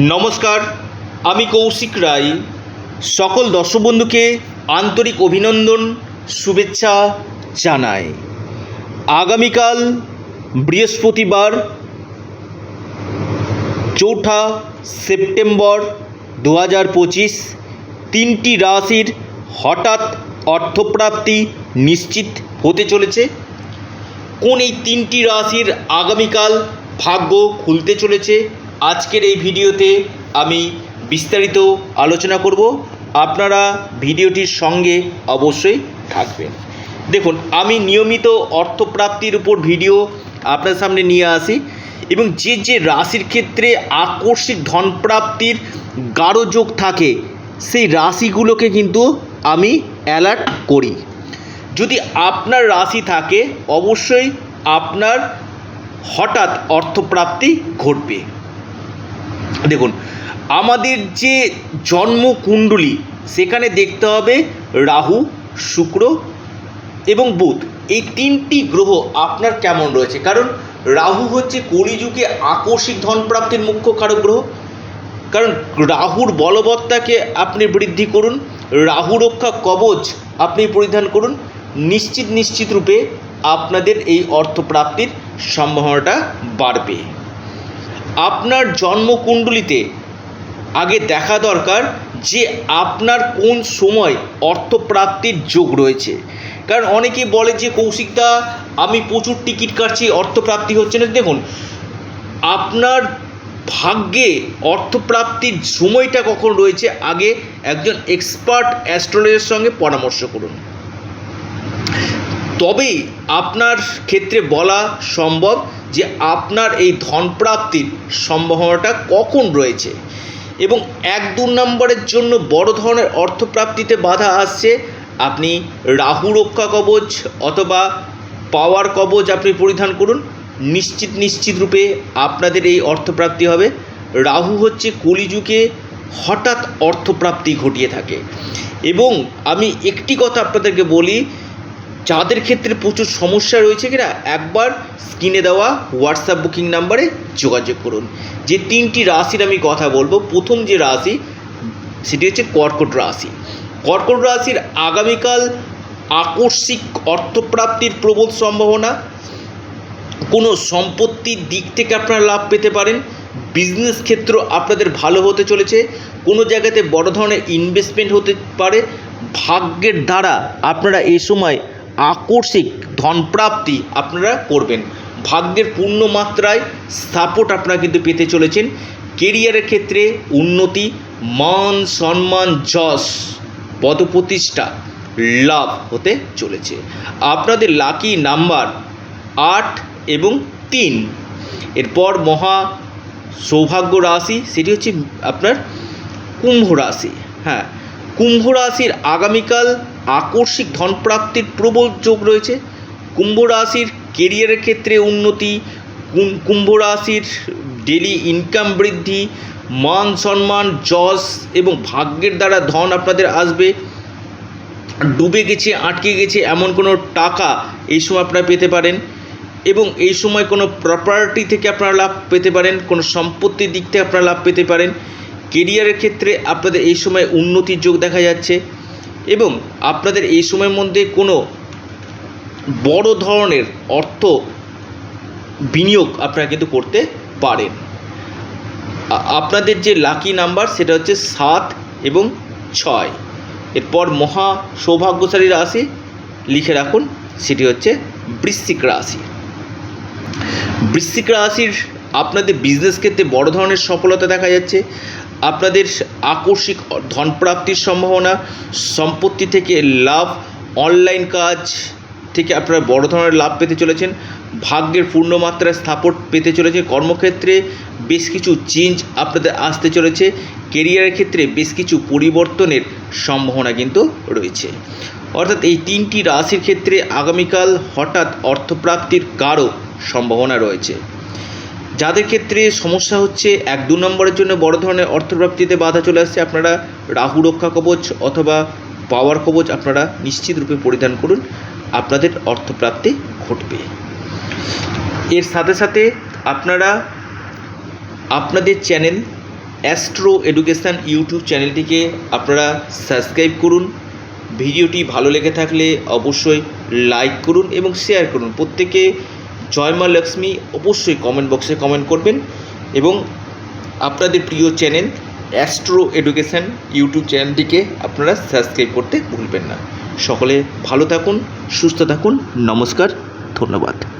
নমস্কার, আমি কৌশিক রায়। সকল দর্শক বন্ধুকে আন্তরিক অভিনন্দন, শুভেচ্ছা জানাই। আগামীকাল বৃহস্পতিবার, চৌঠা সেপ্টেম্বর দু হাজার পঁচিশ, তিনটি রাশির হঠাৎ অর্থপ্রাপ্তি নিশ্চিত হতে চলেছে। কোন এই তিনটি রাশির আগামীকাল ভাগ্য খুলতে চলেছে? আজকের এই ভিডিওতে আমি বিস্তারিত আলোচনা করব। আপনারা ভিডিওটির সঙ্গে অবশ্যই থাকবেন। দেখুন, আমি নিয়মিত অর্থপ্রাপ্তির উপর ভিডিও আপনার সামনে নিয়ে আসি এবং যে যে রাশির ক্ষেত্রে আকস্মিক ধনপ্রাপ্তির গাঢ় যোগ থাকে, সেই রাশিগুলোকে কিন্তু আমি অ্যালার্ট করি। যদি আপনার রাশি থাকে, অবশ্যই আপনার হঠাৎ অর্থপ্রাপ্তি ঘটবে। দেখুন, আমাদের যে জন্মকুণ্ডলী, সেখানে দেখতে হবে রাহু, শুক্র এবং বুধ। এই তিনটি গ্রহ আপনার কেমন রয়েছে? কারণ রাহু হচ্ছে কলিযুগে আকস্মিক ধনপ্রাপ্তির মুখ্য কারক গ্রহ। কারণ রাহুর বলবত্তাকে আপনি বৃদ্ধি করুন, রাহু রক্ষা কবচ আপনি পরিধান করুন। নিশ্চিত নিশ্চিত রূপে আপনাদের এই অর্থপ্রাপ্তির সম্ভাবনাটা বাড়বে। আপনার জন্মকুণ্ডলিতে আগে দেখা দরকার যে আপনার কোন সময় অর্থপ্রাপ্তির যোগ রয়েছে। কারণ অনেকে বলে যে কৌশিকদা আমি প্রচুর টিকিট কাটছি, অর্থপ্রাপ্তি হচ্ছে না। দেখুন, আপনার ভাগ্যে অর্থপ্রাপ্তির সময়টা কখন রয়েছে, আগে একজন এক্সপার্ট অ্যাস্ট্রোলজারের সঙ্গে পরামর্শ করুন। তবেই আপনার ক্ষেত্রে বলা সম্ভব যে আপনার এই ধনপ্রাপ্তির সম্ভাবনাটা কখন রয়েছে? এবং এক দু নম্বরের জন্য বড় ধরনের অর্থপ্রাপ্তিতে বাধা আসছে, আপনি রাহু রক্ষা কবচ অথবা পাওয়ার কবচ আপনি পরিধান করুন। নিশ্চিত নিশ্চিত রূপে আপনাদের এই অর্থপ্রাপ্তি হবে। রাহু হচ্ছে কলিযুগে হঠাৎ অর্থপ্রাপ্তি ঘটিয়ে থাকে। এবং আমি একটি কথা আপনাদেরকে বলি যাদের ক্ষেত্রে প্রচুর সমস্যা রয়েছে কিনা, একবার স্ক্রিনে দেওয়া হোয়াটসঅ্যাপ বুকিং নাম্বারে যোগাযোগ করুন। যে তিনটি রাশির আমি কথা বলব, প্রথম যে রাশি, সেটি হচ্ছে কর্কট রাশি। কর্কট রাশির আগামীকাল আকস্মিক অর্থপ্রাপ্তির প্রবল সম্ভাবনা। কোনো সম্পত্তির দিক থেকে আপনারা লাভ পেতে পারেন। বিজনেস ক্ষেত্র আপনাদের ভালো হতে চলেছে। কোনো জায়গাতে বড় ধরনের ইনভেস্টমেন্ট হতে পারে। ভাগ্যের দ্বারা আপনারা এই সময় আকস্মিক ধনপ্রাপ্তি আপনারা করবেন। ভাগ্যের পূর্ণ মাত্রায় সাপোর্ট আপনারা কিন্তু পেতে চলেছেন। কেরিয়ারের ক্ষেত্রে উন্নতি, মান সম্মান, যশ, পদপ্রতিষ্ঠা, লাভ হতে চলেছে। আপনাদের লাকি নাম্বার আট এবং তিন। এরপর মহা সৌভাগ্য রাশি, সেটি হচ্ছে আপনার কুম্ভ রাশি। হ্যাঁ কুম্ভ রাশির আগামীকাল আকস্মিক ধনপ্রাপ্তির প্রবল যোগ রয়েছে। কুম্ভ রাশির কেরিয়ারের ক্ষেত্রে উন্নতি, কুম- কুম্ভ রাশির ডেলি ইনকাম বৃদ্ধি, মান সম্মান, যশ এবং ভাগ্যের দ্বারা ধন আপনাদের আসবে। ডুবে গেছে, আটকে গেছে এমন কোনো টাকা এই সময় আপনারা পেতে পারেন এবং এই সময় কোনো প্রপার্টি থেকে আপনারা লাভ পেতে পারেন, কোনো সম্পত্তির দিক থেকে আপনারা লাভ পেতে পারেন। কেরিয়ারের ক্ষেত্রে আপনাদের এই সময় উন্নতির যোগ দেখা যাচ্ছে। এবং আপনাদের এই সময়ের মধ্যে কোনো বড় ধরনের অর্থ বিনিয়োগ আপনারা কিন্তু করতে পারেন। আপনাদের যে লাকি নাম্বার সেটা হচ্ছে সাত এবং ছয়। এরপর মহা সৌভাগ্যশালী রাশি লিখে রাখুন, সেটি হচ্ছে বৃশ্চিক রাশি। বৃশ্চিক রাশির আপনাদের বিজনেস ক্ষেত্রে বড় ধরনের সফলতা দেখা যাচ্ছে। আপনাদের আকস্মিক ধনপ্রাপ্তির সম্ভাবনা, সম্পত্তি থেকে লাভ, অনলাইন কাজ থেকে আপনারা বড় ধরনের লাভ পেতে চলেছেন, ভাগ্যের পূর্ণমাত্রায় স্থাপট পেতে চলেছে কর্মক্ষেত্রে বেশ কিছু চেঞ্জ আপনাদের আসতে চলেছে কেরিয়ারের ক্ষেত্রে বেশ কিছু পরিবর্তনের সম্ভাবনা কিন্তু রয়েছে। অর্থাৎ এই তিনটি রাশির ক্ষেত্রে আগামীকাল হঠাৎ অর্থপ্রাপ্তির কারও সম্ভাবনা রয়েছে। যাদের ক্ষেত্রে সমস্যা হচ্ছে, এক দু নম্বরের জন্য বড় ধরনের অর্থপ্রাপ্তিতে বাধা চলে আসছে, আপনারা রাহু রক্ষা কবচ অথবা পাওয়ার কবচ আপনারা নিশ্চিত রূপে পরিধান করুন। আপনাদের অর্থপ্রাপ্তি ঘটবে। এর সাথে সাথে আপনারা আপনাদের চ্যানেল অ্যাস্ট্রো এডুকেশান ইউটিউব চ্যানেলটিকে আপনারা সাবস্ক্রাইব করুন। ভিডিওটি ভালো লেগে থাকলে অবশ্যই লাইক করুন এবং শেয়ার করুন। প্রত্যেকে জয় মা লক্ষ্মী অবশ্যই কমেন্ট বক্সে কমেন্ট করবেন এবং আপনাদের প্রিয় চ্যানেল অ্যাস্ট্রো এডুকেশান ইউটিউব চ্যানেলটিকে আপনারা সাবস্ক্রাইব করতে ভুলবেন না। সকলে ভালো থাকুন, সুস্থ থাকুন, নমস্কার, ধন্যবাদ।